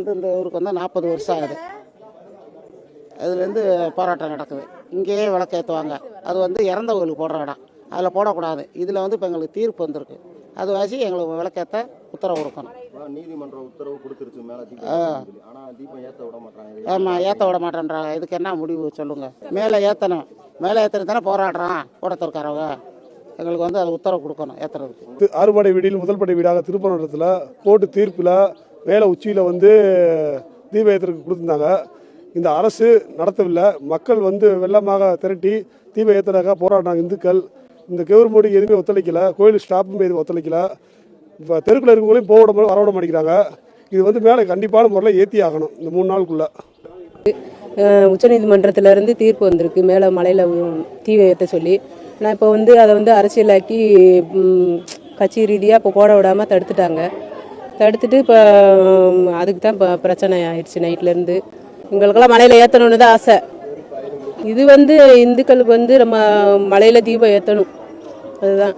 வந்து இந்த ஊருக்கு வந்து நாற்பது வருஷம் ஆகுது. அதுலேருந்து போராட்டம் நடக்குது. இங்கேயே விளக்கேற்றுவாங்க அது வந்து இறந்த கோயிலுக்கு போடுற இடம். அதில் போடக்கூடாது. இதில் வந்து இப்போ எங்களுக்கு தீர்ப்பு வந்திருக்கு. அது வாசி எங்களுக்கு விளக்கேற்ற உத்தரவு கொடுக்கணும். நீதிமன்றம் உத்தரவு கொடுத்துருச்சு. மேல தீபம் ஆ. ஏத்தணும்னு சொல்லி. ஆனா தீபம் ஏத்த விட மாட்டாங்க ஆமாம் ஏற்ற விட மாட்டேன்றாங்க. இதுக்கு என்ன முடிவு சொல்லுங்கள் மேலே ஏற்றணும் மேலே ஏற்றுறது தானே போராடுறான் கூடத்திற்காரவங்க எங்களுக்கு வந்து அது உத்தரவு கொடுக்கணும் ஏற்றுறதுக்கு அறுபடை வீடில் முதல் படை வீடாக திருப்பரங்குன்றத்தில் கோர்ட்டு தீர்ப்பில் வேலை உச்சியில் வந்து தீபயத்திற்கு கொடுத்துருந்தாங்க. இந்த அரசு நடத்தவில்லை. மக்கள் வந்து வெள்ளமாக திரட்டி தீப போராடினாங்க இந்துக்கள். இந்த கவர்மெண்ட் எதுவுமே ஒத்துழைக்கல. கோயில் ஸ்டாஃபும் எதுவும் ஒத்துழைக்கல. இப்போ தெருக்குள்ள இருக்கவங்களையும் போக விட வரவிட வர விட மாட்டேங்கிறாங்க. இது வந்து மேலே கண்டிப்பான முறையில் ஏற்றி ஆகணும். இந்த மூணு நாளுக்குள்ளே. உச்சநீதிமன்றத்திலேருந்து தீர்ப்பு வந்திருக்கு. மேலே மலையில் தீ ஏற்ற சொல்லி. நான் இப்போ வந்து அதை வந்து அரசியலாக்கி கட்சி ரீதியாக இப்போ போட விடாமல் தடுத்துட்டாங்க. தடுத்துட்டு இப்போ அதுக்கு தான் இப்போ பிரச்சனை ஆயிடுச்சு நைட்லேருந்து. எங்களுக்கெல்லாம் மலையில் ஏற்றணுன்னு தான் ஆசை. இது வந்து இந்துக்களுக்கு வந்து நம்ம மலையில் தீபம் ஏற்றணும் அதுதான்.